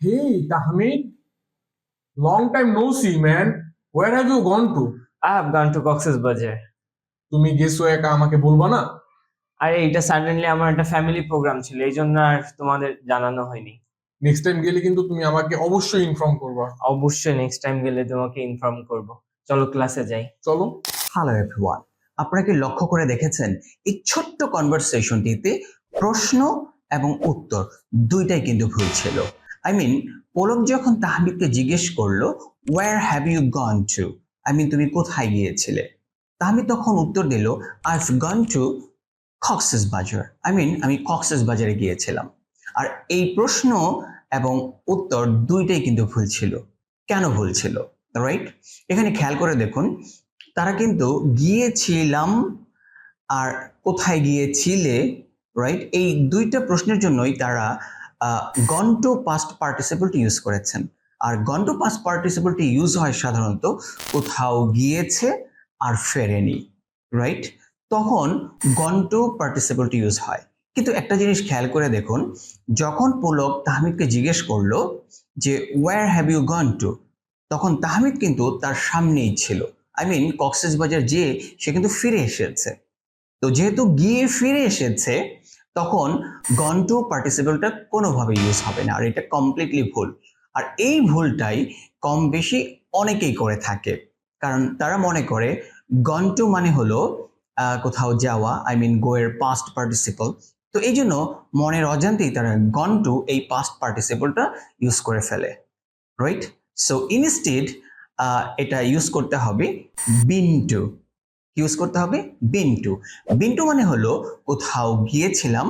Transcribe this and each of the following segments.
Hey, Tahmid. Long time no see, man. Where have you gone to? I have gone to Cox's Bazar. তুমি গেছো একা আমাকে বলবা না? আরে এটা সাডেনলি আমার একটা ফ্যামিলি প্রোগ্রাম ছিল এই জন্য আর তোমাদের জানানো হয়নি। নেক্সট টাইম গেলে কিন্তু তুমি আমাকে অবশ্যই ইনফর্ম করবা। অবশ্যই নেক্সট টাইম গেলে তোমাকে ইনফর্ম করব। চলো ক্লাসে যাই। চলো। হ্যালো এভরিওয়ান আপনারা কি লক্ষ্য করে দেখেছেন? এই ছোট্ট কনভারসেশনটিতে প্রশ্ন এবং উত্তর দুইটাই কিন্তু ভুল ছিল। আই মিন পলক যখন তাহমিদকে জিজ্ঞেস করল where have you gone to I mean তুমি কোথায় গিয়েছিলে? তাহমিদ তখন উত্তর দিল I have gone to Cox's Bazar I mean আমি কক্সেস বাজারে গিয়েছিলাম। আর এই প্রশ্ন এবং উত্তর দুইটাই কিন্তু ভুল ছিল। কেন ভুল ছিল? রাইট এখানে খেয়াল করে দেখুন, তারা কিন্তু গিয়েছিলাম আর কোথায় গিয়েছিলে রাইট এই দুইটা প্রশ্নের জন্যই তারা গন্ট পাস্ট পার্টিসিপলটি ইউজ করেছেন। আর গন্ট পাস্ট পার্টিসিপলটি ইউজ হয় সাধারণত কোথাও গিয়েছে আর ফেরেনি রাইট তখন গন্ট পার্টিসিপলটি ইউজ হয়। কিন্তু একটা জিনিস খেয়াল করে দেখুন, যখন পুলক তাহমিদকে জিজ্ঞেস করল যে where have you gone to তখন তাহমিদ কিন্তু তার সামনেই ছিল। আই মিন কক্সেস বাজার যে সে কিন্তু ফিরে এসেছে। তো যেহেতু গিয়ে ফিরে এসেছে তখন গন টু পার্টিসিপেলটা কোনোভাবে ইউজ হবে না, আর এটা কমপ্লিটলি ভুল। আর এই ভুলটাই কম বেশি অনেকেই করে থাকে। কারণ তারা মনে করে গন টু মানে হলো কোথাও যাওয়া আই মিন গো এর পাস্ট পার্টিসিপল তো এই জন্য মনের অজান্তেই তারা গন টু এই পাস্ট পার্টিসিপলটা ইউজ করে ফেলে। রাইট সো ইনস্টেড এটা ইউজ করতে হবে বিন টু ইউজ করতে হবে বিন টু বিন টু মানে হলো কোথাও গিয়েছিলাম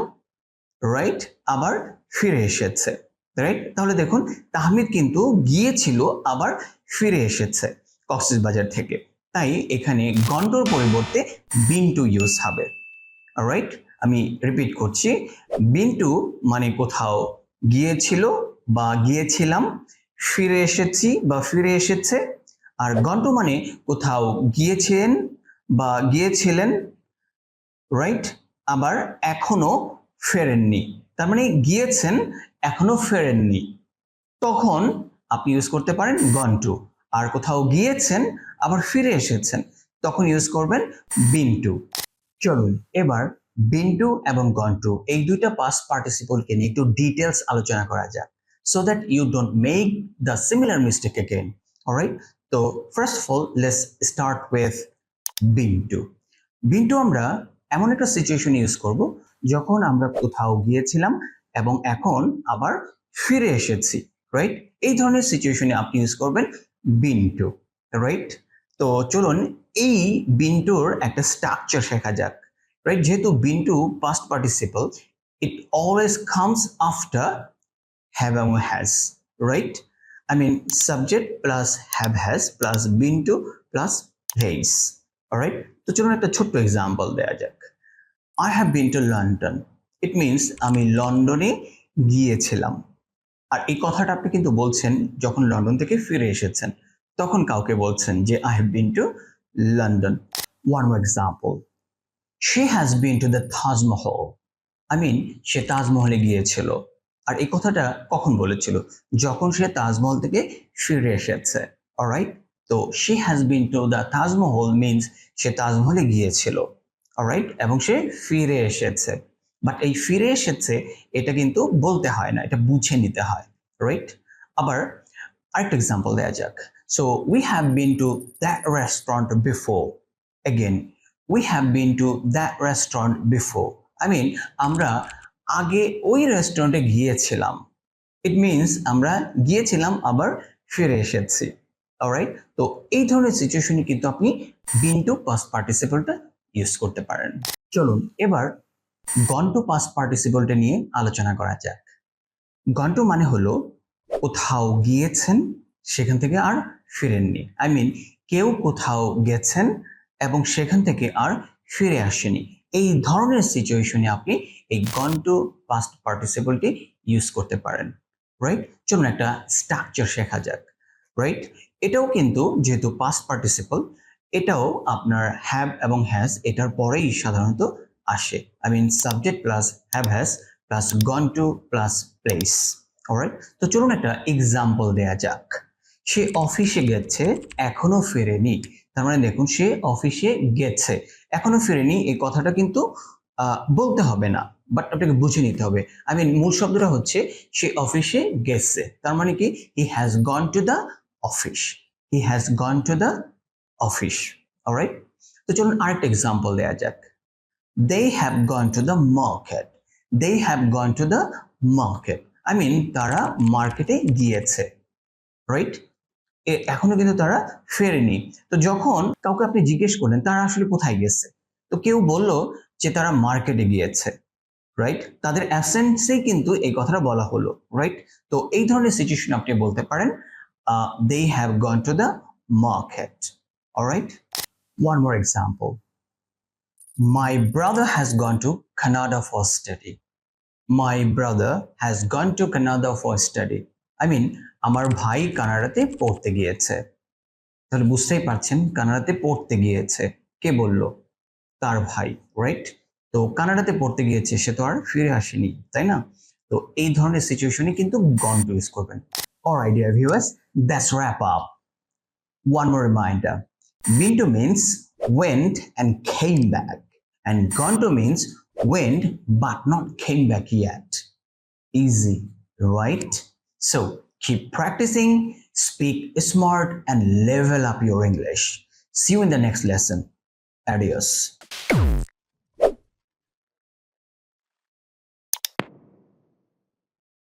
রাইট আবার ফিরে এসেছে রাইট তাহলে দেখুন, তাহমিদ কিন্তু গিয়েছিল, আবার ফিরে এসেছে কক্সিস বাজার থেকে। তাই এখানে গন্ডোর পরিবর্তে বিন টু ইউজ হবে রাইট আমি রিপিট করছি বিন টু মানে কোথাও গিয়েছিল বা গিয়েছিলাম, ফিরে এসেছি বা ফিরে এসেছে, আর গন্ট মানে কোথাও গিয়েছেন বা গিয়েছিলেন রাইট আবার এখনও ফেরেননি। তার মানে গিয়েছেন, এখনও ফেরেননি। তখন আপনি ইউজ করতে পারেন গন টু আর কোথাও গিয়েছেন, আবার ফিরে এসেছেন। তখন ইউজ করবেন বিন টু চলুন, এবার বিন্টু এবং গন টু এই দুইটা পাস্ট পার্টিসিপলকে নিয়ে একটু ডিটেলস আলোচনা করা যাক। So that you don't make the similar mistake again alright তো first of all let's start with been to. Been to, আমরা এমন একটা সিচুয়েশন ইউজ করব, যখন আমরা কোথাও গিয়েছিলাম এবং এখন আবার ফিরে এসেছি রাইট এই ধরনের সিচুয়েশনে আপনি ইউজ করবেন বিন্টু রাইট তো চলুন, এই বিন্টুর একটা স্ট্রাকচার শেখা যাক রাইট যেহেতু বিন্টু past participle, it always comes after have এবং has, right? I mean, subject plus have has plus বিন্টু plus place alright? তো চলুন একটা ছোট্ট এক্সাম্পল দেওয়া যাক। I have been to london. It means আমি লন্ডনে গিয়েছিলাম। আর এই কথাটা আপনি কিন্তু বলছেন যখন লন্ডন থেকে ফিরে এসেছেন। তখন কাউকে বলছেন যে I have been to London one more example. She has been to the Taj Mahal I mean সে তাজমহলে গিয়েছিল। আর এই কথাটা কখন বলেছিল? যখন সে তাজমহল থেকে ফিরে এসেছে। অলরাইট তো she has been to the Taj Mahal means সে তাজমহলে গিয়েছিল রাইট এবং সে ফিরে এসেছে। বাট এই ফিরে এসেছে, এটা কিন্তু বলতে হয় না, এটা বুঝে নিতে হয় রাইট আবার আরেকটা এক্সাম্পল দেওয়া যাক। So we have been to that restaurant before again we have been to that restaurant before I mean আমরা আগে ওই রেস্টুরেন্টে গিয়েছিলাম ইট মিনস আমরা গিয়েছিলাম, আবার ফিরে এসেছি। অলরাইট তো এই ধরনের সিচুয়েশনে কিন্তু আপনি বিন টু পাস পার্টিসিপলটা ইউজ করতে পারেন। চলুন এবার গন্টু পাস পার্টিসিপলটা নিয়ে আলোচনা করা যাক। গন্টু মানে হলো কোথাও গিয়েছেন, সেখান থেকে আর ফিরেননি। আই মিন কেউ কোথাও গেছেন এবং সেখান থেকে আর ফিরে আসেনি। এই ধরনের সিচুয়েশনে আপনি এই গন টু পাস্ট পার্টিসিপলটি ইউজ করতে পারেন। রাইট চলুন একটা স্ট্রাকচার শেখা যাক। রাইট এটাও কিন্তু যেহেতু পাস্ট পার্টিসিপল এটাও আপনার হ্যাভ এবং হ্যাজ এটার পরেই সাধারণত আসে। I mean subject plus have has plus gone to plus place alright তো চলুন একটা এক্সাম্পল দেয়া যাক। সে অফিসে গেছে, এখনও ফেরেনি। তার মানে দেখুন, সে অফিসে গেছে। এখনও ফেরেনি, এই কথাটা কিন্তু বলতে হবে না বাট আপনাকে বুঝে নিতে হবে। আই মিন মূল শব্দটা হচ্ছে, সে অফিসে গেছে। তার মানে কি? He has gone to the office he has gone to the office alright তো চলুন আরেকটা এক্সাম্পল দেওয়া যাক। They have gone to the market they have gone to the market I mean তারা মার্কেটে গিয়েছে। রাইট এখনও কিন্তু তারা ফেরেনি। তো যখন কাউকে আপনি জিজ্ঞেস করলেন, তারা আসলে কোথায় গেছে? তো কেউ বলল যে তারা মার্কেটে গিয়েছে। রাইট তাদের অ্যাবসেন্সেই কিন্তু এই কথাটা বলা হলো। রাইট তো এই ধরনের সিচুয়েশন আপনি বলতে পারেন। They have gone to the market alright one more example my brother has gone to Canada for study my brother has gone to Canada for study I mean আমার ভাই কানাডাতে পড়তে গিয়েছে। তাহলে বুঝতেই পারছেন কানাডাতে পড়তে গিয়েছে। কে বলল? তার ভাই রাইট তো কানাডাতে পড়তে গিয়েছে সে তো আর ফিরে আসেনি তাই না? তো এই ধরনের সিচুয়েশনে কিন্তু গন টু ইউজ করবেন। Alright, dear viewers, that's wrap up. One more reminder. Been means went and came back. And gone means went but not came back yet. Easy, right? So keep practicing, speak smart, and level up your English. See you in the next lesson. Adios.